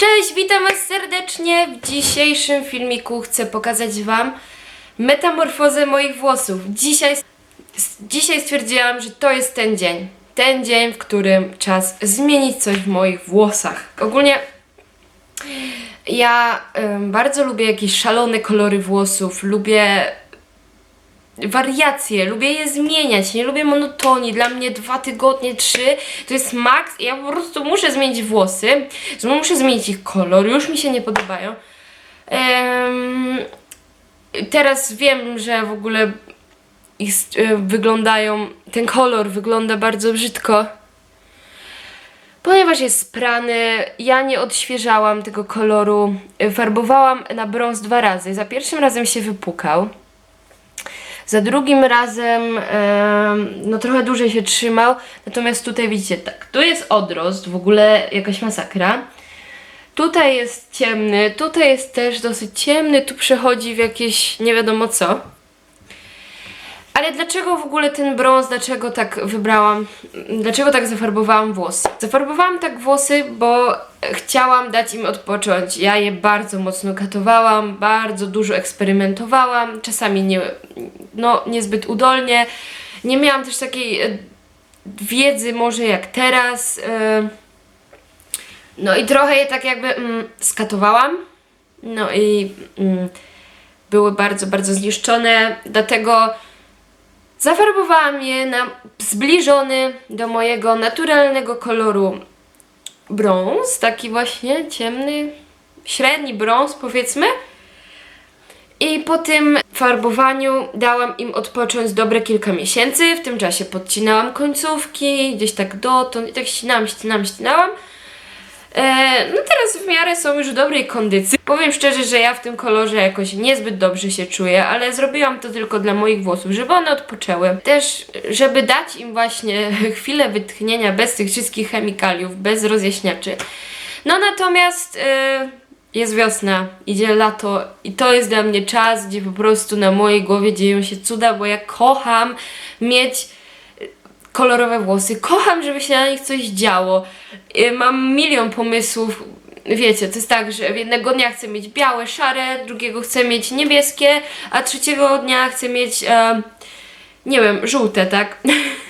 Cześć, witam Was serdecznie. W dzisiejszym filmiku chcę pokazać Wam metamorfozę moich włosów. Dzisiaj, dzisiaj stwierdziłam, że to jest ten dzień. Ten dzień, w którym czas zmienić coś w moich włosach. Ogólnie ja bardzo lubię jakieś szalone kolory włosów, lubię wariacje, lubię je zmieniać, nie lubię monotonii. Dla mnie dwa tygodnie, trzy to jest maks. Ja po prostu muszę zmienić włosy, muszę zmienić ich kolor, już mi się nie podobają. Teraz wiem, że w ogóle ich, e, wyglądają, ten kolor wygląda bardzo brzydko. Ponieważ jest sprany, ja nie odświeżałam tego koloru. Farbowałam na brąz dwa razy. Za pierwszym razem się wypukał. Za drugim razem em, no trochę dłużej się trzymał, natomiast tutaj widzicie tak, tu jest odrost, w ogóle jakaś masakra. Tutaj jest ciemny, tutaj jest też dosyć ciemny, tu przechodzi w jakieś nie wiadomo co. Ale dlaczego w ogóle ten brąz, dlaczego tak wybrałam, dlaczego tak zafarbowałam włosy? Zafarbowałam tak włosy, bo chciałam dać im odpocząć. Ja je bardzo mocno katowałam, bardzo dużo eksperymentowałam, czasami nie, no, niezbyt udolnie. Nie miałam też takiej e, wiedzy może jak teraz. e, No i trochę je tak jakby mm, skatowałam. No i mm, były bardzo, bardzo zniszczone, dlatego Zafarbowałam je na zbliżony do mojego naturalnego koloru brąz, taki właśnie ciemny, średni brąz powiedzmy. I po tym farbowaniu dałam im odpocząć dobre kilka miesięcy. W tym czasie podcinałam końcówki, gdzieś tak dotąd i tak ścinałam, ścinałam, ścinałam. E, no teraz w miarę są już w dobrej kondycji. Powiem szczerze, że ja w tym kolorze jakoś niezbyt dobrze się czuję, ale zrobiłam to tylko dla moich włosów, żeby one odpoczęły. Też, żeby dać im właśnie chwilę wytchnienia bez tych wszystkich chemikaliów, bez rozjaśniaczy. No natomiast e, jest wiosna, idzie lato i to jest dla mnie czas, gdzie po prostu na mojej głowie dzieją się cuda, bo ja kocham mieć kolorowe włosy. Kocham, żeby się na nich coś działo. Y, Mam milion pomysłów. Wiecie, to jest tak, że jednego dnia chcę mieć białe, szare, drugiego chcę mieć niebieskie, a trzeciego dnia chcę mieć, e, nie wiem, żółte, tak?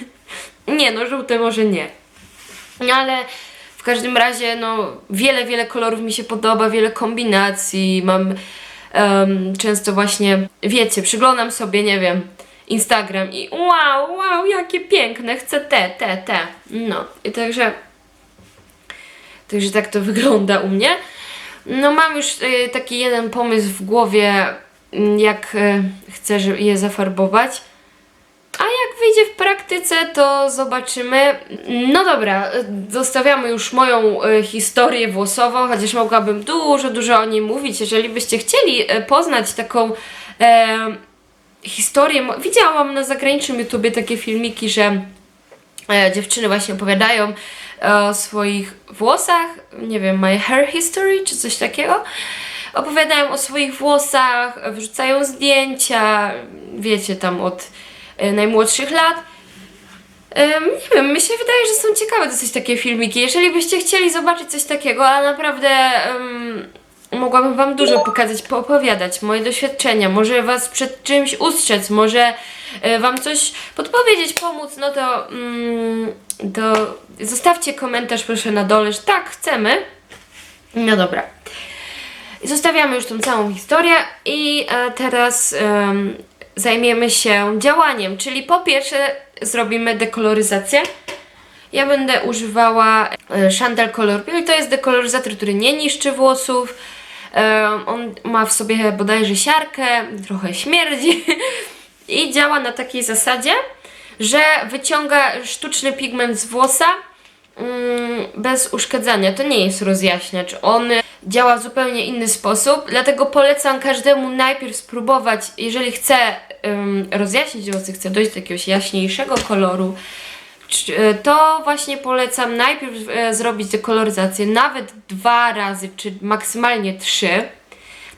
nie, no żółte może nie. No ale w każdym razie, no, wiele, wiele kolorów mi się podoba, wiele kombinacji. Mam em, często właśnie, wiecie, przyglądam sobie, nie wiem, Instagram i wow, wow, jakie piękne, chcę te, te, te. No, i także, także tak to wygląda u mnie. No, mam już e, taki jeden pomysł w głowie, m, jak e, chcę je zafarbować. A jak wyjdzie w praktyce, to zobaczymy. No dobra, zostawiamy już moją e, historię włosową, chociaż mogłabym dużo, dużo o niej mówić. Jeżeli byście chcieli poznać taką historię, widziałam na zagranicznym YouTubie takie filmiki, że e, dziewczyny właśnie opowiadają o swoich włosach, nie wiem, my hair history czy coś takiego. Opowiadają o swoich włosach, wrzucają zdjęcia, wiecie, tam od e, najmłodszych lat. Nie wiem, mi się wydaje, że są ciekawe dosyć takie filmiki. Jeżeli byście chcieli zobaczyć coś takiego, a naprawdę mogłabym Wam dużo pokazać, poopowiadać, moje doświadczenia, może Was przed czymś ustrzec, może e, Wam coś podpowiedzieć, pomóc, no to, mm, to zostawcie komentarz proszę na dole, że tak, chcemy. No dobra. Zostawiamy już tą całą historię i e, teraz em, zajmiemy się działaniem, czyli po pierwsze zrobimy dekoloryzację. Ja będę używała e, Chantal Color Peel. To jest dekoloryzator, który nie niszczy włosów. On ma w sobie bodajże siarkę, trochę śmierdzi i działa na takiej zasadzie, że wyciąga sztuczny pigment z włosa mm, bez uszkadzania. To nie jest rozjaśniacz. On działa w zupełnie inny sposób, dlatego polecam każdemu najpierw spróbować, jeżeli chce rozjaśnić włosy, chce dojść do jakiegoś jaśniejszego koloru, to właśnie polecam najpierw e, zrobić dekoloryzację nawet dwa razy, czy maksymalnie trzy,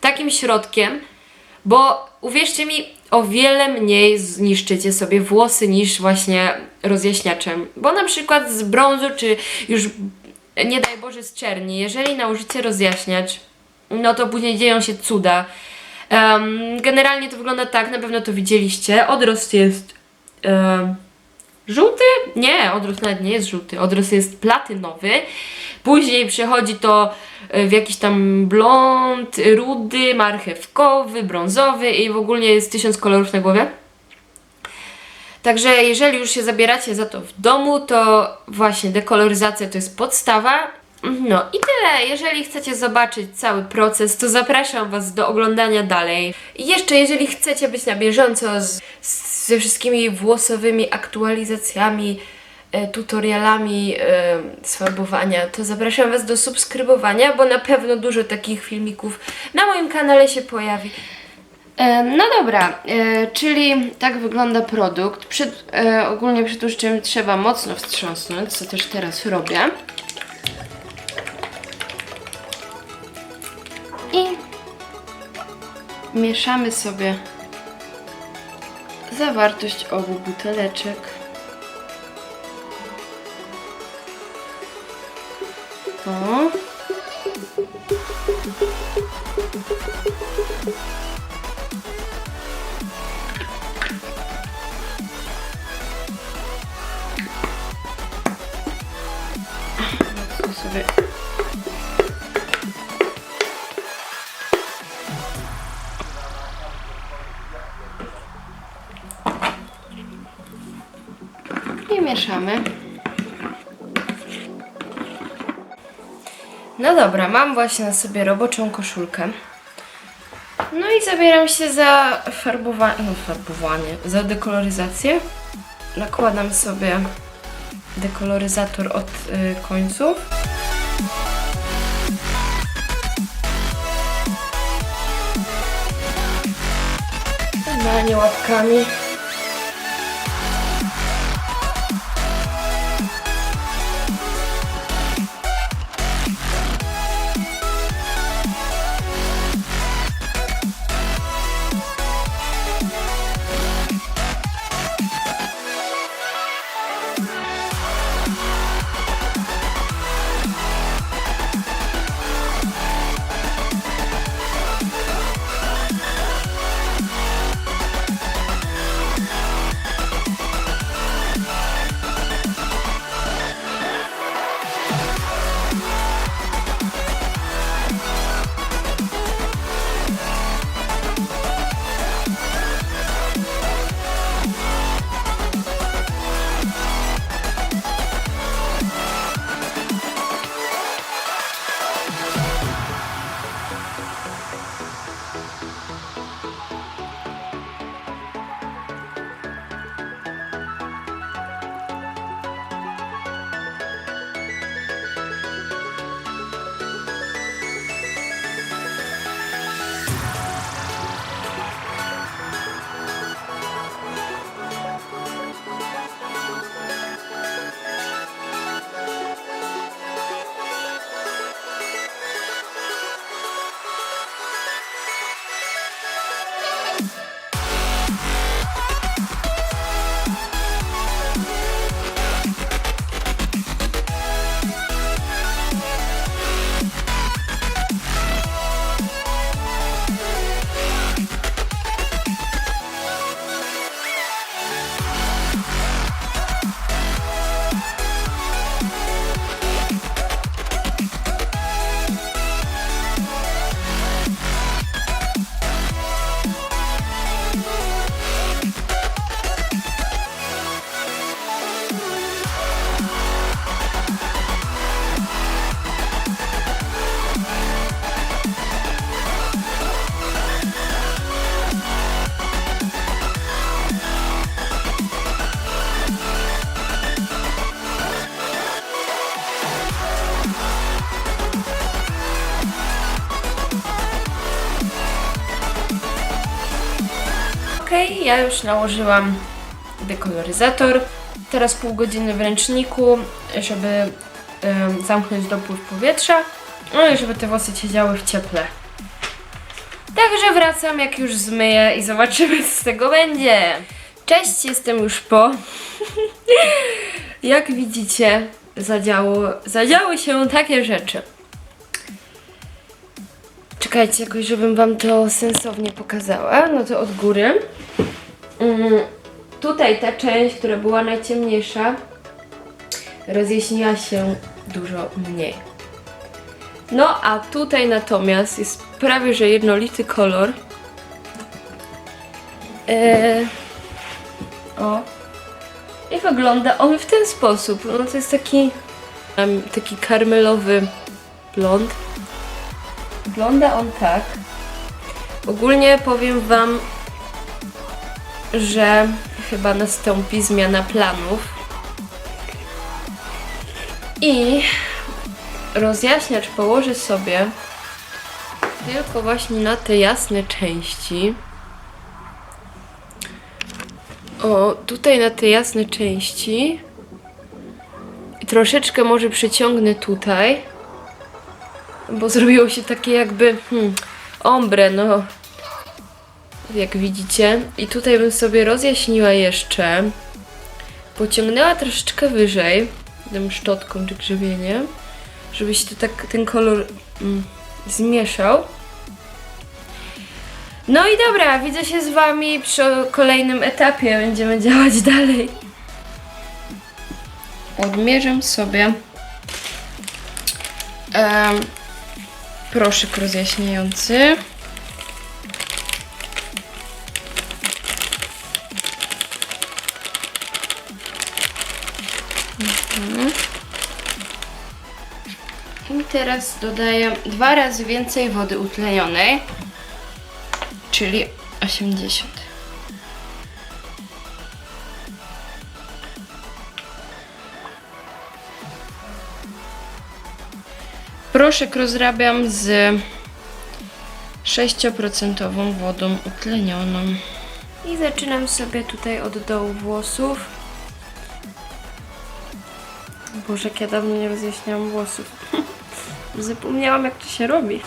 takim środkiem, bo uwierzcie mi, o wiele mniej zniszczycie sobie włosy niż właśnie rozjaśniaczem. Bo na przykład z brązu, czy już nie daj Boże zczerni. Jeżeli nałożycie rozjaśniacz, no to później dzieją się cuda. Em, generalnie to wygląda tak, na pewno to widzieliście. Odrost jest em, żółty? Nie, odrost nawet nie jest żółty. Odrost jest platynowy. Później przechodzi to e, w jakiś tam blond, rudy, marchewkowy, brązowy i w ogóle jest tysiąc kolorów na głowie. Także jeżeli już się zabieracie za to w domu, to właśnie dekoloryzacja to jest podstawa. No i tyle. Jeżeli chcecie zobaczyć cały proces, to zapraszam Was do oglądania dalej. I jeszcze, jeżeli chcecie być na bieżąco z, z, ze wszystkimi włosowymi aktualizacjami, e, tutorialami e, sfarbowania, to zapraszam Was do subskrybowania, bo na pewno dużo takich filmików na moim kanale się pojawi. E, No dobra, e, czyli tak wygląda produkt. Przed, e, ogólnie przed tłuszczem trzeba mocno wstrząsnąć, co też teraz robię. Mieszamy sobie zawartość obu buteleczek. O. No dobra, mam właśnie na sobie roboczą koszulkę. No i zabieram się za farbowanie, no farbowanie, za dekoloryzację. Nakładam sobie dekoloryzator od y, końców. Normalnie łapkami. Ja już nałożyłam dekoloryzator. Teraz pół godziny w ręczniku, żeby zamknąć dopływ powietrza. No i żeby te włosy siedziały w cieple. Także wracam, jak już zmyję i zobaczymy, co z tego będzie. Cześć, jestem już po. jak widzicie, zadziało, zadziały się takie rzeczy. Czekajcie jakoś, żebym wam to sensownie pokazała. No to od góry. Mm, tutaj ta część, która była najciemniejsza, rozjaśniła się dużo mniej. No a tutaj natomiast jest prawie że jednolity kolor. Eee, o. I wygląda on w ten sposób. No to jest taki taki karmelowy blond. Wygląda on tak. Ogólnie powiem wam, że chyba nastąpi zmiana planów. I rozjaśniacz położę sobie tylko właśnie na te jasne części. O, tutaj na te jasne części. I troszeczkę może przyciągnę tutaj. Bo zrobiło się takie jakby hmm, ombre, no. Jak widzicie. I tutaj bym sobie rozjaśniła jeszcze. Pociągnęła troszeczkę wyżej. Tym szczotką czy grzebieniem. Żeby się to tak, ten kolor mm, zmieszał. No i dobra, widzę się z wami przy kolejnym etapie. Będziemy działać dalej. Odmierzę sobie em, proszek rozjaśniający. Mhm. I teraz dodaję dwa razy więcej wody utlenionej czyli 80. Proszek rozrabiam z 6% wodą utlenioną. I zaczynam sobie tutaj od dołu włosów. Boże, jak ja dawno nie rozjaśniałam włosów. Zapomniałam jak to się robi.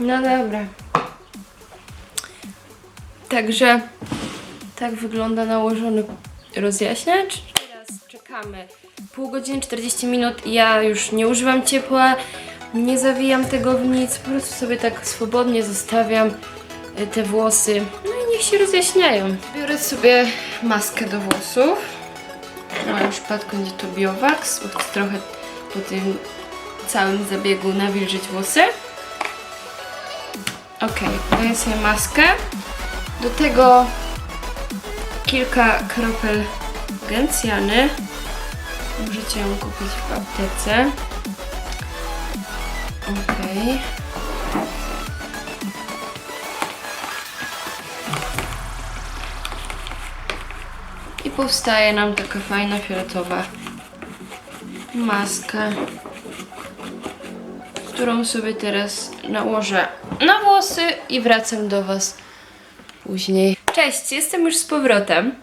No dobra. Także tak wygląda nałożony rozjaśniacz. Teraz czekamy pół godziny, 40 minut. Ja już nie używam ciepła, nie zawijam tego w nic, po prostu sobie tak swobodnie zostawiam y, te włosy. No i niech się rozjaśniają. Biorę sobie maskę do włosów. W moim przypadku będzie to Biowax, bo chcę trochę po tym całym zabiegu nawilżyć włosy. Ok, daję sobie maskę. Do tego kilka kropel gencjany. Możecie ją kupić w aptece. Ok. I powstaje nam taka fajna fioletowa maskę, którą sobie teraz nałożę na włosy i wracam do Was później. Cześć, jestem już z powrotem.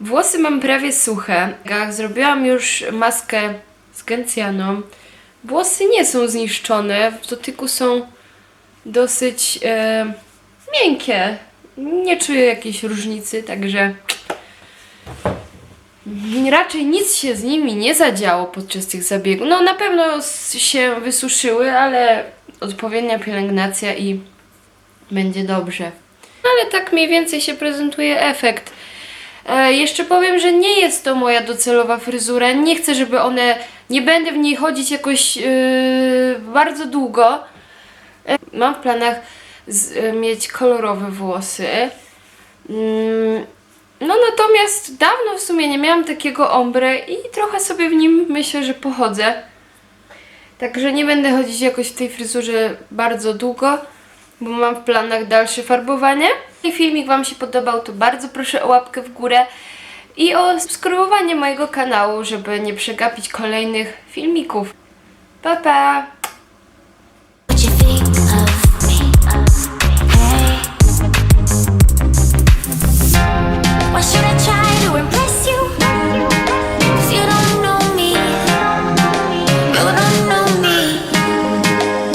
Włosy mam prawie suche. Zrobiłam już maskę z gencjaną, włosy nie są zniszczone, w dotyku są dosyć e, miękkie. Nie czuję jakiejś różnicy, także raczej nic się z nimi nie zadziało podczas tych zabiegów. No na pewno się wysuszyły, ale odpowiednia pielęgnacja i będzie dobrze. Ale tak mniej więcej się prezentuje efekt. E, jeszcze powiem, że nie jest to moja docelowa fryzura. Nie chcę, żeby one. Nie będę w niej chodzić jakoś yy, bardzo długo. E, Mam w planach z, e, mieć kolorowe włosy. Mm, no natomiast dawno w sumie nie miałam takiego ombre i trochę sobie w nim myślę, że pochodzę. Także nie będę chodzić jakoś w tej fryzurze bardzo długo, bo mam w planach dalsze farbowanie. Jeśli filmik Wam się podobał, to bardzo proszę o łapkę w górę i o subskrybowanie mojego kanału, żeby nie przegapić kolejnych filmików. Pa pa!